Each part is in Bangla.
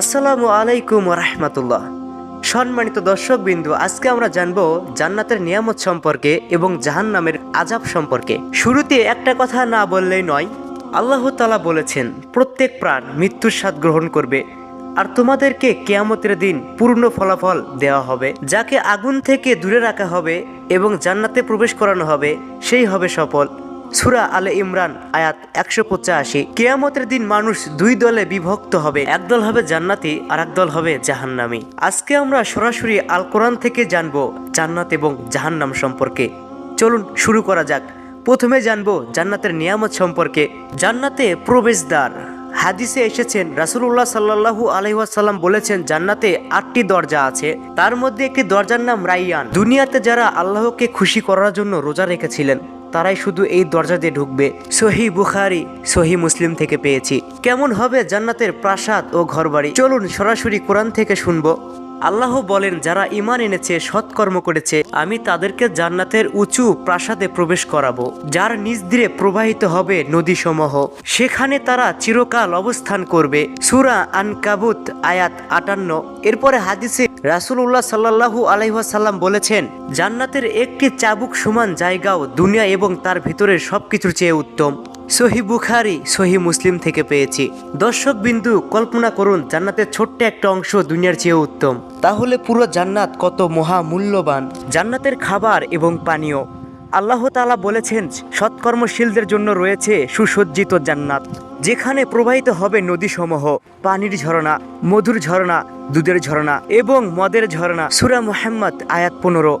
আসসালামু আলাইকুম রহমতুল্লাহ। সম্মানিত দর্শক বিন্দু আজকে আমরা জানব জান্নাতের নিয়ামত সম্পর্কে এবং জাহান্নামের আজাব সম্পর্কে। শুরুতে একটা কথা না বললেই নয়, আল্লাহ তালা বলেছেন, প্রত্যেক প্রাণ মৃত্যুর স্বাদ গ্রহণ করবে আর তোমাদেরকে কেয়ামতের দিন পূর্ণ ফলাফল দেওয়া হবে। যাকে আগুন থেকে দূরে রাখা হবে এবং জান্নাতে প্রবেশ করানো হবে, সেই হবে সফল। সুরা আলে ইমরান, আয়াত একশো পঁচাশি। কেয়ামতের দিন মানুষ দুই দলে বিভক্ত হবে। একদল হবে জান্নাতি আর একদল হবে জাহান্নামি। আজকে আমরা সরাসরি আল কোরআন থেকে জানব জান্নাত এবং জাহান্নাম সম্পর্কে। চলুন শুরু করা যাক। প্রথমে জানব জান্নাতের নিয়ামত সম্পর্কে। জান্নাতে প্রবেশদ্বার। হাদিসে এসেছেন রাসুল্লাহ সাল্লাহু আলহিহাসাল্লাম বলেছেন, জান্নাতে আটটি দরজা আছে। তার মধ্যে একটি দরজার নাম রাইয়ান। দুনিয়াতে যারা আল্লাহকে খুশি করার জন্য রোজা রেখেছিলেন তারাই শুধু এই দরজা দিয়ে ঢুকবে। সহি বুখারি, সহি মুসলিম থেকে পেয়েছি। কেমন হবে জান্নাতের প্রাসাদ ও ঘরবাড়ি? চলুন সরাসরি কোরআন থেকে শুনব। আল্লাহ বলেন, যারা ইমান এনেছে, সৎকর্ম করেছে, আমি তাদেরকে জান্নাতের উঁচু প্রাসাদে প্রবেশ করাবো, যার নিজ দিয়ে প্রবাহিত হবে নদীসমূহ। সেখানে তারা চিরকাল অবস্থান করবে। সুরা আনকাবুত, আয়াত আটান্ন। এরপরে হাদিসে রাসুল্লাহ সাল্লাহু আলহাসাল্লাম বলেছেন, জান্নাতের একটি চাবুক সমান জায়গাও দুনিয়া এবং তার ভিতরের সব কিছুর চেয়ে উত্তম। সহি বুখারি, সহি মুসলিম থেকে পেয়েছি। দর্শক বিন্দু, কল্পনা করুন, জান্নাতের ছোট্ট একটা অংশ দুনিয়ার চেয়ে উত্তম। তাহলে পুরো জান্নাত কত মহামূল্যবান। জান্নাতের খাবার এবং পানীয়। আল্লাহ তালা বলেছেন, সৎকর্মশীলদের জন্য রয়েছে সুসজ্জিত জান্নাত, যেখানে প্রবাহিত হবে নদীসমূহ, পানির ঝরনা, মধুর ঝরনা, দুধের ঝরনা এবং মদের ঝরনা। সুরা মুহাম্মদ, আয়াত পনেরো।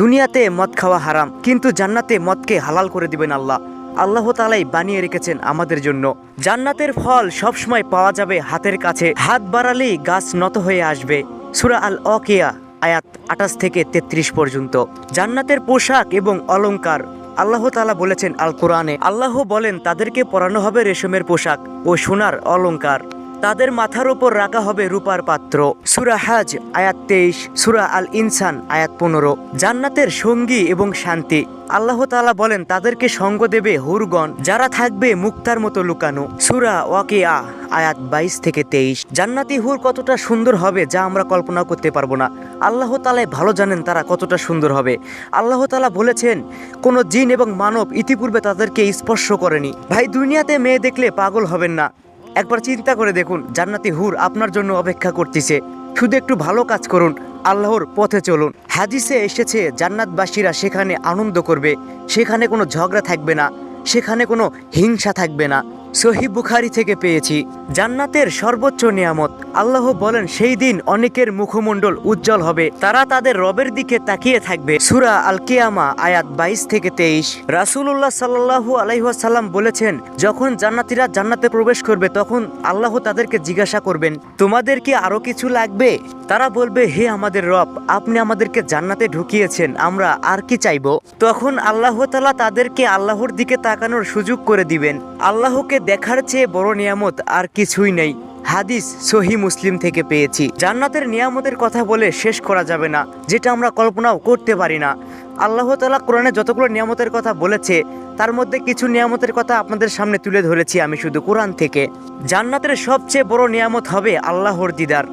দুনিয়াতে মদ খাওয়া হারাম, কিন্তু জান্নাতে মদকে হালাল করে দিবেন আল্লাহ। আল্লাহ তালাই বানিয়ে রেখেছেন আমাদের জন্য। জান্নাতের ফল সবসময় পাওয়া যাবে হাতের কাছে, হাত বাড়ালেই গাছ নত হয়ে আসবে। সুরা আল অকেয়া আয়াত আঠাশ থেকে তেত্রিশ পর্যন্ত। জান্নাতের পোশাক এবং অলঙ্কার আল্লাহ তালা বলেছেন আল কোরআনে আল্লাহ বলেন, তাদেরকে পরানো হবে রেশমের পোশাক ও সোনার অলঙ্কার তাদের মাথার ওপর রাখা হবে রূপার পাত্র। সুরা হাজ, আয়াত তেইশ, সুরা আল ইনসান আয়াত পনেরো। জান্নাতের সঙ্গী এবং শান্তি। আল্লাহ তালা বলেন, তাদেরকে সঙ্গ দেবে হুরগণ, যারা থাকবে মুক্তার মতো লুকানো। সুরা ওয়াকিয়া, আয়াত বাইশ থেকে তেইশ। জান্নাতি হুর কতটা সুন্দর হবে, যা আমরা কল্পনা করতে পারব না। আল্লাহ তালাই ভালো জানেন তারা কতটা সুন্দর হবে। আল্লাহ তালা বলেছেন, কোনো জিন এবং মানব ইতিপূর্বে তাদেরকে স্পর্শ করেনি। ভাই, দুনিয়াতে মেয়ে দেখলে পাগল হবেন না। একবার চিন্তা করে দেখুন, জান্নাতি হুর আপনার জন্য অপেক্ষা করতেছে। শুধু একটু ভালো কাজ করুন। আল্লাহর পথে চলুন। হাদিসে এসেছে, জান্নাতবাসীরা সেখানে আনন্দ করবে, সেখানে কোনো ঝগড়া থাকবে না, সেখানে কোনো হিংসা থাকবে না। সহি বুখারি থেকে পেয়েছি। জান্নাতের সর্বোচ্চ নিয়ামত। আল্লাহ বলেন, সেই দিন অনেকের মুখমণ্ডল উজ্জ্বল হবে। তারা তাদের রবের দিকে তাকিয়ে থাকবে। সুরা আল কিয়ামা আয়াত বাইশ থেকে তেইশ। রাসুল্লাহ সাল্লাহু আলাইসাল্লাম বলেছেন, যখন জান্নাতিরা জান্নাতে প্রবেশ করবে, তখন আল্লাহ তাদেরকে জিজ্ঞাসা করবেন, তোমাদের কি আরও কিছু লাগবে? তারা বলবে, হে আমাদের রব, আপনি আমাদেরকে জান্নাতে ঢুকিয়েছেন, আমরা আর কি চাইব? তখন আল্লাহ তালা তাদেরকে আল্লাহর দিকে তাকানোর সুযোগ করে দিবেন। আল্লাহকে দেখার চেয়ে বড় নিয়ামত আর কিছুই নেই। হাদিস সহি মুসলিম থেকে পেয়েছি। জান্নাতের নিয়ামতের কথা বলে শেষ করা যাবে না, যেটা আমরা কল্পনাও করতে পারি না। আল্লাহ তালা কোরআনে যতগুলো নিয়ামতের কথা বলেছে, তার মধ্যে কিছু নিয়ামতের কথা আপনাদের সামনে তুলে ধরেছি আমি শুধু কোরআন থেকে। জান্নাতের সবচেয়ে বড় নিয়ামত হবে আল্লাহর দিদার।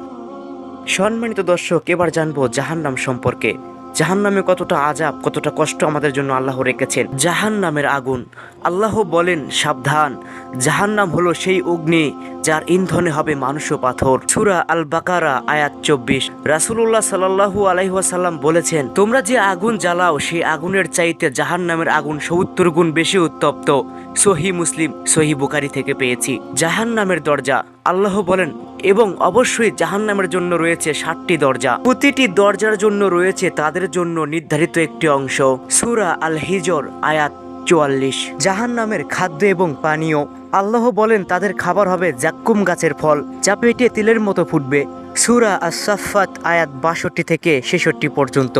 সম্মানিত দর্শক, এবার জানব জাহান্নাম সম্পর্কে। জাহান্নামে কতটা আজাব কতটা কষ্ট আমাদের জন্য আল্লাহ রেখেছেন। জাহান্নামের আগুন। আল্লাহ বলেন, সাবধান। জাহান্নাম হলো সেই অগ্নি যার ইন্ধনে হবে মানুষ ও পাথর। সুরা আল বাকারা আয়াত চব্বিশ। রাসুল্লাহ সাল্লাহু আলাইহাসাল্লাম বলেছেন, তোমরা যে আগুন জ্বালাও সেই আগুনের চাইতে জাহান্নামের আগুন সত্তর গুণ বেশি উত্তপ্ত। সহি মুসলিম সহি বুকারি থেকে পেয়েছি। জাহান্নামের দরজা আল্লাহ বলেন, এবং অবশ্যই জাহান্নামের জন্য রয়েছে ষাটটি দরজা। প্রতিটি দরজার জন্য রয়েছে তাদের জন্য নির্ধারিত একটি অংশ। সুরা আল হিজর আয়াত চুয়াল্লিশ। জাহান নামের খাদ্য এবং পানীয়। আল্লাহ বলেন, তাদের খাবার হবে জাক্কুম গাছের ফল, যা পেটে তিলের মতো ফুটবে। সুরা আসাফাত আয়াত বাষট্টি থেকে ছেষট্টি পর্যন্ত।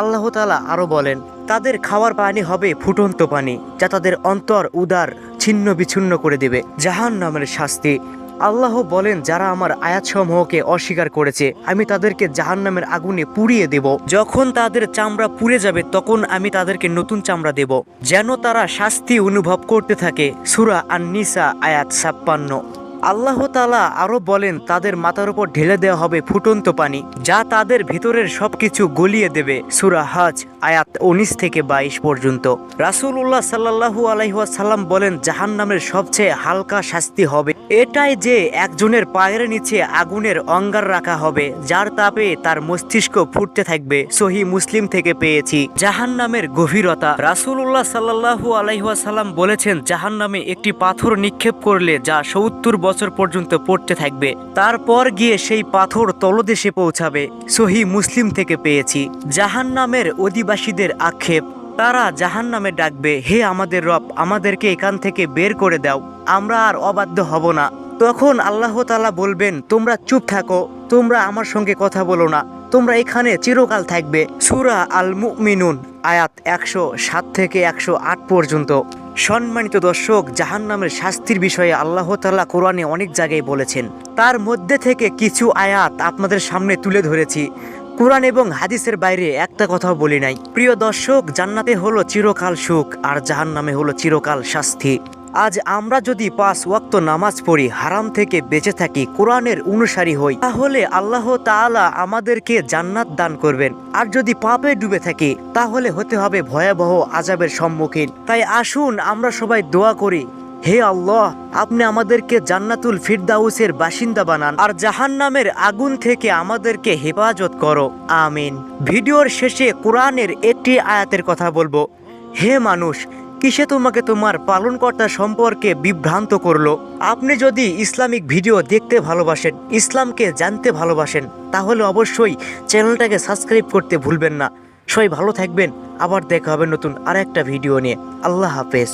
আল্লাহ তালা আরও বলেন, তাদের খাওয়ার পানি হবে ফুটন্ত পানি, যা তাদের অন্তর উদার ছিন্ন বিচ্ছিন্ন করে দেবে। জাহান নামের শাস্তি। আল্লাহ বলেন, যারা আমার আয়াতসমূহকে অস্বীকার করেছে, আমি তাদেরকে জাহান্নামের আগুনে পুড়িয়ে দেব। যখন তাদের চামড়া পুড়ে যাবে, তখন আমি তাদেরকে নতুন চামড়া দেব। যেন তারা শাস্তি অনুভব করতে থাকে। সুরা আন নিসা আয়াত ছাপ্পান্ন। আল্লাহ তালা আরও বলেন, তাদের মাথার উপর ঢেলে দেওয়া হবে ফুটন্ত পানি, যা তাদের ভিতরের সবকিছু গলিয়ে দেবে। সুরা হাজ, আয়াত উনিশ থেকে বাইশ পর্যন্ত। রাসুল উল্লাহ সাল্লাহু আলাইসাল্লাম বলেন জাহান নামের সবচেয়ে হালকা শাস্তি হবে এটাই যে একজনের পায়ের নিচে আগুনের অঙ্গার রাখা হবে, যার তাপে তার মস্তিষ্ক ফুটতে থাকবে, সহি মুসলিম থেকে পেয়েছি। জাহান নামের গভীরতা রাসুল্লাহ সাল্লাহু আলাইসাল্লাম বলেছেন জাহান নামে একটি পাথর নিক্ষেপ করলে যা সত্তর বছর পর্যন্ত পড়তে থাকবে, তারপর গিয়ে সেই পাথর তলদেশে পৌঁছাবে, সহি মুসলিম থেকে পেয়েছি। জাহান নামের অধিবাসীদের আক্ষেপ, তারা জাহান নামে ডাকবে, হে আমাদের রব, আমাদেরকে এখান থেকে বের করে দাও। আমরা আর অবাধ্য হব না। তখন আল্লাহ তালা বলবেন, তোমরা চুপ থাকো, তোমরা আমার সঙ্গে কথা বলো না, তোমরা এখানে চিরকাল থাকবে। সুরা আল মুমিনুন আয়াত একশো সাত থেকে একশো আট পর্যন্ত। সম্মানিত দর্শক জাহান নামের শাস্তির বিষয়ে আল্লাহ তাল্লাহ কোরআনে অনেক জায়গায় বলেছেন। তার মধ্যে থেকে কিছু আয়াত আপনাদের সামনে তুলে ধরেছি। কোরআন এবং হাদিসের বাইরে একটা কথাও বলি নাই। প্রিয় দর্শক, জান্নাতে হলো চিরকাল সুখ আর জাহান নামে হলো চিরকাল শাস্তি। আজ আমরা যদি পাঁচ ওয়াক্ত নামাজ পড়ি, হারাম থেকে বেঁচে থাকি, কোরআনের অনুসারী হই, তাহলে আল্লাহ তাআলা আমাদেরকে জান্নাত দান করবেন। আর যদি পাপে ডুবে থাকি, তাহলে হতে হবে ভয়াবহ আজাবের সম্মুখীন। তাই আসুন আমরা সবাই দোয়া করি, হে আল্লাহ, আপনি আমাদেরকে জান্নাতুল ফিরদাউসের বাসিন্দা বানান, আর জাহান্নামের আগুন থেকে আমাদেরকে হেফাজত করো। আমিন। ভিডিওর শেষে কোরআনের একটি আয়াতের কথা বলব। হে মানুষ কিসে তোমাকে তোমার পালনকর্তা সম্পর্কে বিভ্রান্ত করল? আপনি যদি ইসলামিক ভিডিও দেখতে ভালোবাসেন, ইসলামকে জানতে ভালোবাসেন, তাহলে অবশ্যই চ্যানেলটাকে সাবস্ক্রাইব করতে ভুলবেন না। সবাই ভালো থাকবেন, আবার দেখা হবে নতুন আর একটা ভিডিও নিয়ে। আল্লাহ হাফেজ।